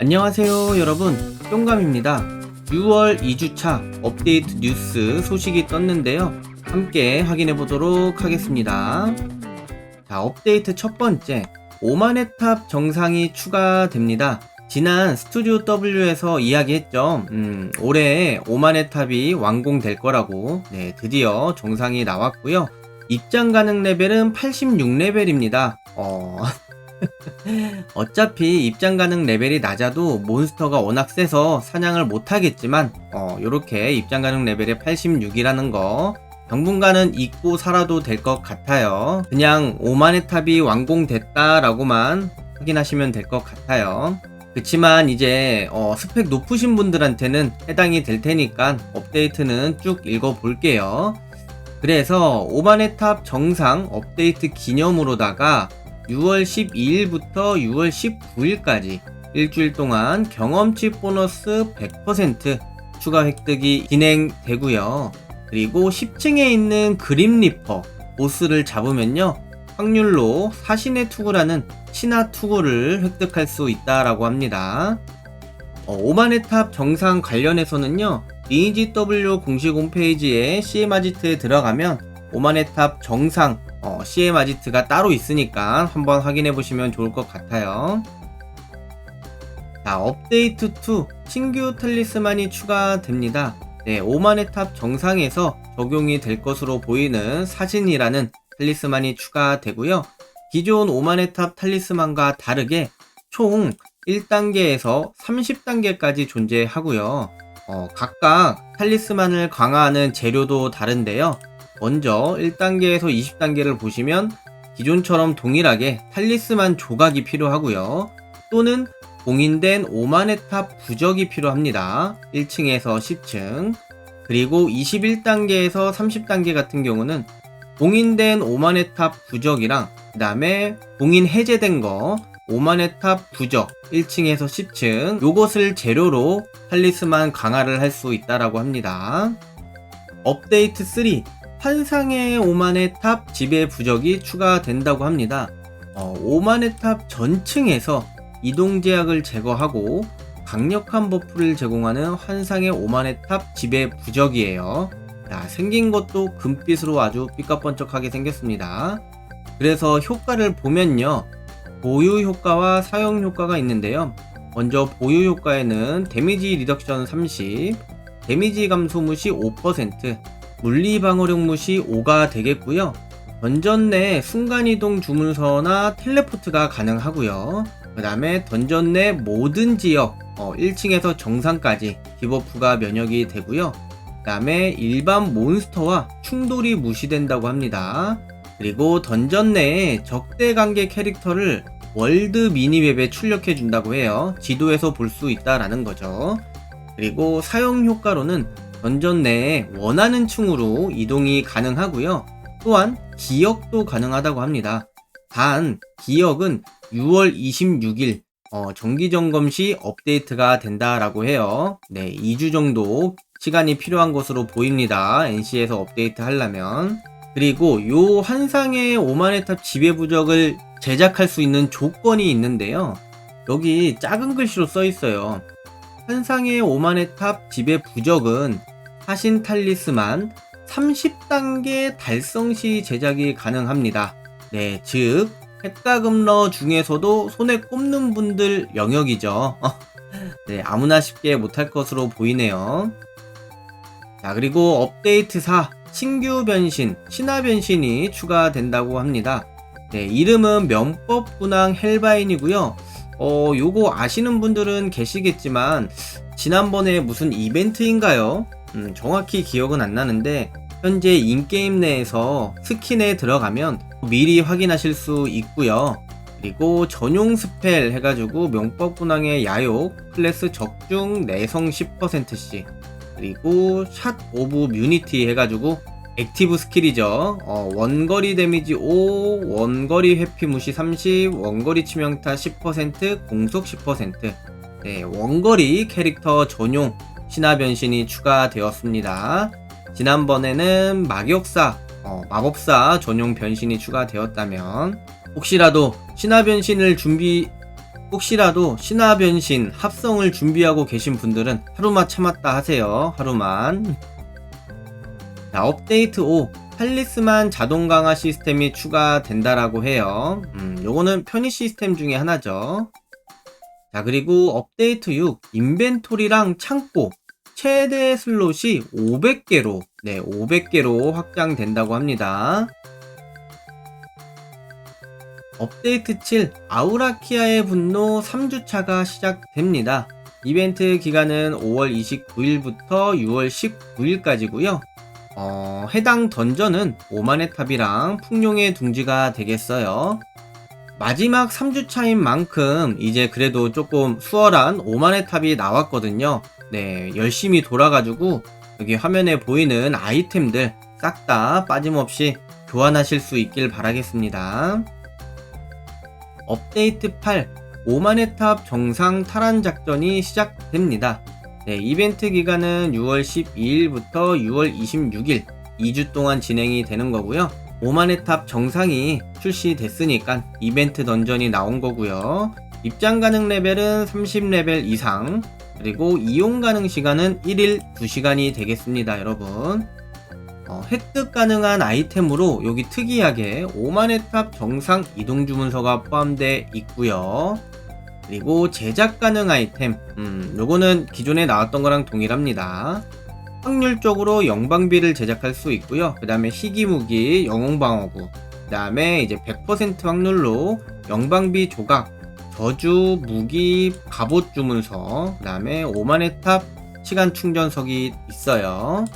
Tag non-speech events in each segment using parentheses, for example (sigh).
안녕하세요 여러분. 뿅감입니다. 6월 2주차 업데이트 뉴스 소식이 떴는데요. 함께 확인해 보도록 하겠습니다. 자 업데이트 첫 번째. 오만의 탑 정상이 추가됩니다. 지난 스튜디오 W에서 이야기했죠. 음, 올해 오만의 탑이 완공될 거라고 네 드디어 정상이 나왔고요. 입장 가능 레벨은 86레벨입니다. 어... (laughs) 어차피 입장 가능 레벨이 낮아도 몬스터가 워낙 세서 사냥을 못하겠지만 어 요렇게 입장 가능 레벨이 86이라는 거 당분간은 잊고 살아도 될 것 같아요. 그냥 5만의 탑이 완공됐다라고만 확인하시면 될 것 같아요. 그치만 이제 어, 스펙 높으신 분들한테는 해당이 될 테니까 업데이트는 쭉 읽어볼게요. 그래서 5만의 탑 정상 업데이트 기념으로다가 6월 12일부터 6월 19일까지 일주일 동안 경험치 보너스 100% 추가 획득이 진행되고요. 그리고 10층에 있는 그림 리퍼 보스를 잡으면요. 확률로 사신의 투구라는 신화 투구를 획득할 수 있다라고 합니다. 어, 오만의 탑 정상 관련해서는요. 리니지W 공식 홈페이지에 CM 아지트에 들어가면 오만의 탑 정상 어, CM 아지트가 따로 있으니까 한번 확인해 보시면 좋을 것 같아요. 자, 업데이트 2 신규 탈리스만이 추가됩니다. 네, 오만의 탑 정상에서 적용이 될 것으로 보이는 사진이라는 탈리스만이 추가되고요. 기존 오만의 탑 탈리스만과 다르게 총 1단계에서 30단계까지 존재하고요. 어, 각각 탈리스만을 강화하는 재료도 다른데요. 먼저 1단계에서 20단계를 보시면 기존처럼 동일하게 탈리스만 조각이 필요하고요. 또는 봉인된 오만의 탑 부적이 필요합니다. 1층에서 10층. 그리고 21단계에서 30단계 같은 경우는 봉인된 오만의 탑 부적이랑 그 다음에 봉인 해제된 거 오만의 탑 부적 1층에서 10층 요것을 재료로 탈리스만 강화를 할 수 있다라고 합니다. 업데이트 3 환상의 오만의 탑 지배 부적이 추가된다고 합니다. 어, 오만의 탑 전층에서 이동 제약을 제거하고 강력한 버프를 제공하는 환상의 오만의 탑 지배 부적이에요. 자, 생긴 것도 금빛으로 아주 삐까번쩍하게 생겼습니다. 그래서 효과를 보면요. 보유 효과와 사용 효과가 있는데요. 먼저 보유 효과에는 데미지 리덕션 30, 데미지 감소 무시 5%, 물리 방어력 무시 5가 되겠고요. 던전 내 순간이동 주문서나 텔레포트가 가능하고요. 그 다음에 던전 내 모든 지역 어, 1층에서 정상까지 디버프가 면역이 되고요. 그 다음에 일반 몬스터와 충돌이 무시된다고 합니다. 그리고 던전 내에 적대 관계 캐릭터를 월드 미니맵에 출력해 준다고 해요. 지도에서 볼 수 있다라는 거죠. 그리고 사용 효과로는 던전 내에 원하는 층으로 이동이 가능하고요. 또한 기억도 가능하다고 합니다. 단 기억은 6월 26일 어, 정기 점검 시 업데이트가 된다라고 해요. 네, 2주 정도 시간이 필요한 것으로 보입니다. NC에서 업데이트 하려면. 그리고 요 환상의 오만의 탑 지배 부적을 제작할 수 있는 조건이 있는데요. 여기 작은 글씨로 써 있어요. 환상의 오만의 탑 지배 부적은 사신 탈리스만 30단계 달성 시 제작이 가능합니다. 네, 즉 핵가금러 중에서도 손에 꼽는 분들 영역이죠. 네, 아무나 쉽게 못할 것으로 보이네요. 자, 그리고 업데이트 4 신규 변신, 신화 변신이 추가된다고 합니다. 네, 이름은 면법 분황 헬바인이고요. 어, 요거 아시는 분들은 계시겠지만 지난번에 무슨 이벤트인가요? 음, 정확히 기억은 안 나는데 현재 인게임 내에서 스킨에 들어가면 미리 확인하실 수 있고요. 그리고 전용 스펠 해가지고 명법 분황의 야욕 클래스 적중 내성 10%씩 그리고 샷 오브 뮤니티 해가지고 액티브 스킬이죠. 어, 원거리 데미지 5, 원거리 회피 무시 30, 원거리 치명타 10%, 공속 10%. 네, 원거리 캐릭터 전용 신화 변신이 추가되었습니다. 지난번에는 마격사, 어, 마법사 전용 변신이 추가되었다면 혹시라도 신화 변신을 준비 혹시라도 신화 변신 합성을 준비하고 계신 분들은 하루만 참았다 하세요. 하루만. 자, 업데이트 5. 탈리스만 자동 강화 시스템이 추가된다라고 해요. 음, 요거는 편의 시스템 중에 하나죠. 자, 그리고 업데이트 6. 인벤토리랑 창고. 최대 슬롯이 500개로, 네, 500개로 확장된다고 합니다. 업데이트 7 아우라키아의 분노 3주차가 시작됩니다. 이벤트 기간은 5월 29일부터 6월 19일까지고요. 어, 해당 던전은 오만의 탑이랑 풍룡의 둥지가 되겠어요. 마지막 3주차인 만큼 이제 그래도 조금 수월한 오만의 탑이 나왔거든요. 네, 열심히 돌아가지고 여기 화면에 보이는 아이템들 싹 다 빠짐없이 교환하실 수 있길 바라겠습니다. 업데이트 8 오만의 탑 정상 탈환 작전이 시작됩니다. 네, 이벤트 기간은 6월 12일부터 6월 26일 2주 동안 진행이 되는 거고요. 오만의 탑 정상이 출시됐으니까 이벤트 던전이 나온 거고요. 입장 가능 레벨은 30레벨 이상 그리고 이용 가능 시간은 1일 2시간이 되겠습니다, 여러분. 어, 획득 가능한 아이템으로 여기 특이하게 오만의 탑 정상 이동 주문서가 포함되어 있고요. 그리고 제작 가능 아이템, 음, 요거는 기존에 나왔던 거랑 동일합니다. 확률적으로 영방비를 제작할 수 있고요. 그 다음에 희귀무기, 영웅방어구, 그 다음에 이제 100% 확률로 영방비 조각, 저주, 무기, 갑옷 주문서, 그 다음에 오만의 탑 시간 충전석이 있어요.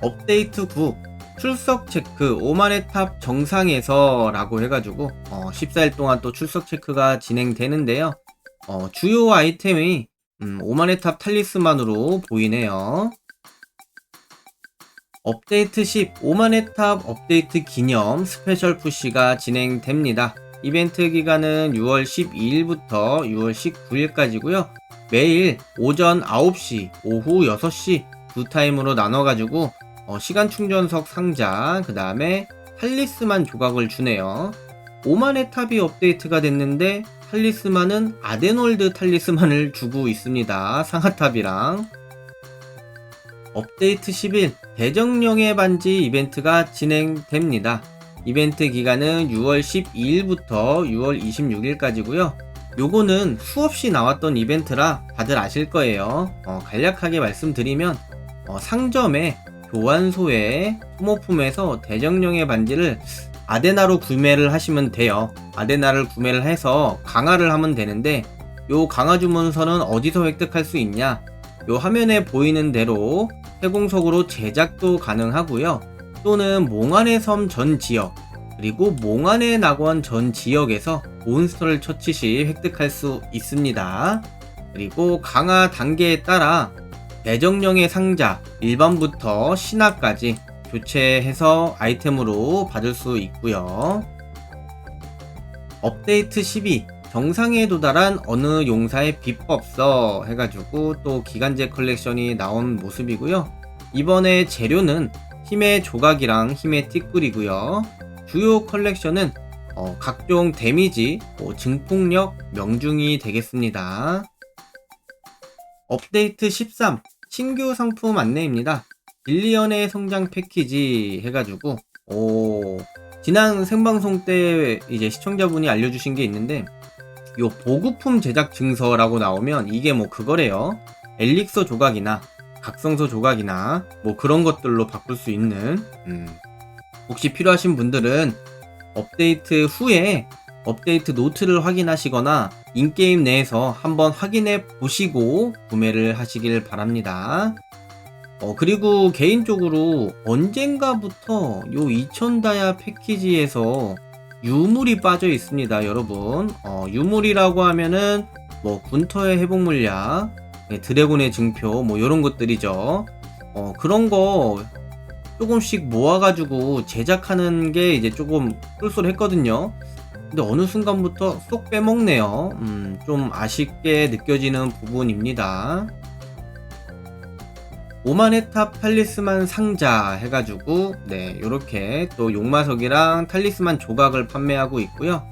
업데이트 9 출석 체크 오만의 탑 정상에서 라고 해가지고 어, 14일 동안 또 출석 체크가 진행되는데요. 어, 주요 아이템이 음, 오만의 탑 탈리스만으로 보이네요. 업데이트 10 오만의 탑 업데이트 기념 스페셜 푸시가 진행됩니다. 이벤트 기간은 6월 12일부터 6월 19일까지고요. 매일 오전 9시 오후 6시 두 타임으로 나눠가지고 어, 시간 충전석 상자, 그 다음에 탈리스만 조각을 주네요. 오만의 탑이 업데이트가 됐는데 탈리스만은 아데놀드 탈리스만을 주고 있습니다. 상하탑이랑. 업데이트 10일 대정령의 반지 이벤트가 진행됩니다. 이벤트 기간은 6월 12일부터 6월 26일까지고요. 요거는 수없이 나왔던 이벤트라 다들 아실 거예요. 어, 간략하게 말씀드리면 어, 상점에 교환소의 소모품에서 대정령의 반지를 아데나로 구매를 하시면 돼요. 아데나를 구매를 해서 강화를 하면 되는데 요 강화 주문서는 어디서 획득할 수 있냐? 요 화면에 보이는 대로 해공석으로 제작도 가능하고요. 또는 몽환의 섬 전 지역 그리고 몽환의 낙원 전 지역에서 몬스터를 처치 시 획득할 수 있습니다. 그리고 강화 단계에 따라 대정령의 상자 일반부터 신화까지 교체해서 아이템으로 받을 수 있고요. 업데이트 12 정상에 도달한 어느 용사의 비법서 해가지고 또 기간제 컬렉션이 나온 모습이고요. 이번에 재료는 힘의 조각이랑 힘의 티끌이고요. 주요 컬렉션은 어, 각종 데미지, 뭐 증폭력, 명중이 되겠습니다. 업데이트 13 신규 상품 안내입니다. 빌리언의 성장 패키지 해가지고 오 지난 생방송 때 이제 시청자분이 알려주신 게 있는데 요 보급품 제작 증서라고 나오면 이게 뭐 그거래요. 엘릭서 조각이나 각성서 조각이나 뭐 그런 것들로 바꿀 수 있는 음. 혹시 필요하신 분들은 업데이트 후에 업데이트 노트를 확인하시거나 인게임 내에서 한번 확인해 보시고 구매를 하시길 바랍니다. 어, 그리고 개인적으로 언젠가부터 요 2000다야 패키지에서 유물이 빠져 있습니다, 여러분. 어, 유물이라고 하면은 뭐 군터의 회복 물약, 네, 드래곤의 증표, 뭐 이런 것들이죠. 어, 그런 거 조금씩 모아가지고 제작하는 게 이제 조금 쏠쏠했거든요. 근데 어느 순간부터 쏙 빼먹네요. 음, 좀 아쉽게 느껴지는 부분입니다. 오만의 탑 탈리스만 상자 해가지고 네 이렇게 또 용마석이랑 탈리스만 조각을 판매하고 있고요.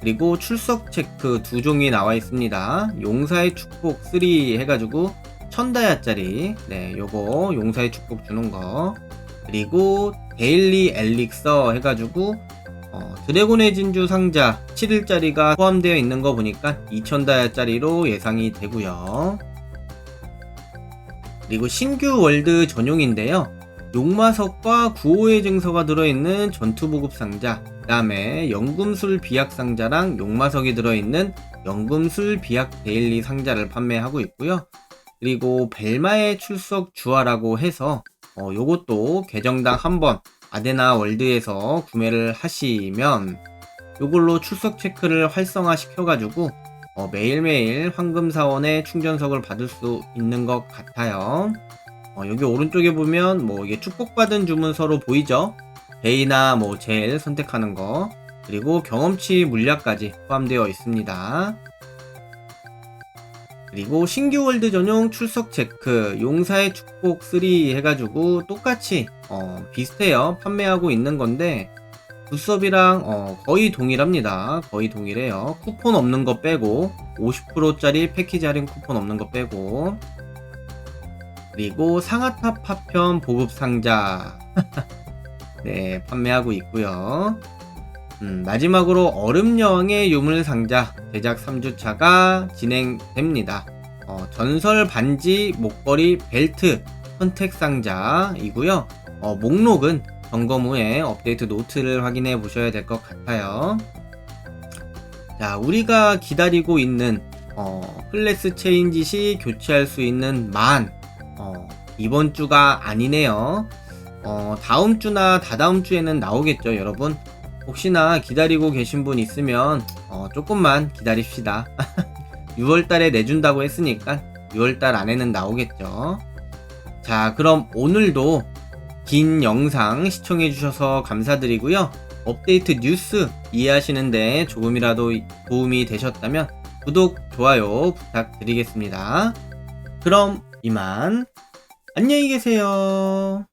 그리고 출석 체크 두 종이 나와 있습니다. 용사의 축복 3 해가지고 1000다이아짜리 네 요거 용사의 축복 주는 거 그리고 데일리 엘릭서 해가지고 어, 드래곤의 진주 상자 7일짜리가 포함되어 있는 거 보니까 2000다이아짜리로 예상이 되고요. 그리고 신규 월드 전용인데요. 용마석과 구호의 증서가 들어있는 전투보급 상자 그 다음에 연금술 비약 상자랑 용마석이 들어있는 연금술 비약 데일리 상자를 판매하고 있고요. 그리고 벨마의 출석 주화라고 해서 어, 요것도 계정당 한번 아데나 월드에서 구매를 하시면 요걸로 출석 체크를 활성화 시켜가지고 어, 매일매일 황금사원의 충전석을 받을 수 있는 것 같아요. 어, 여기 오른쪽에 보면 뭐 이게 축복받은 주문서로 보이죠? 베이나 뭐 젤 선택하는 거 그리고 경험치 물약까지 포함되어 있습니다. 그리고 신규 월드 전용 출석 체크 용사의 축복 3 해가지고 똑같이 어, 비슷해요. 판매하고 있는 건데 굿섭이랑 어, 거의 동일합니다. 거의 동일해요. 쿠폰 없는 거 빼고 50%짜리 패키지 할인 쿠폰 없는 거 빼고. 그리고 상하탑 파편 보급 상자. (laughs) 네 판매하고 있고요 음, 마지막으로 얼음여왕의 유물 상자 제작 3주차가 진행됩니다. 어, 전설 반지, 목걸이, 벨트 선택 상자이고요. 어, 목록은 점검 후에 업데이트 노트를 확인해 보셔야 될 것 같아요. 자, 우리가 기다리고 있는 어, 클래스 체인지 시 교체할 수 있는 만 어, 이번 주가 아니네요. 어, 다음 주나 다다음 주에는 나오겠죠, 여러분. 혹시나 기다리고 계신 분 있으면 어, 조금만 기다립시다. (laughs) 6월달에 내준다고 했으니까 6월달 안에는 나오겠죠. 자, 그럼 오늘도 긴 영상 시청해주셔서 감사드리고요. 업데이트 뉴스 이해하시는데 조금이라도 도움이 되셨다면 구독, 좋아요 부탁드리겠습니다. 그럼 이만 안녕히 계세요.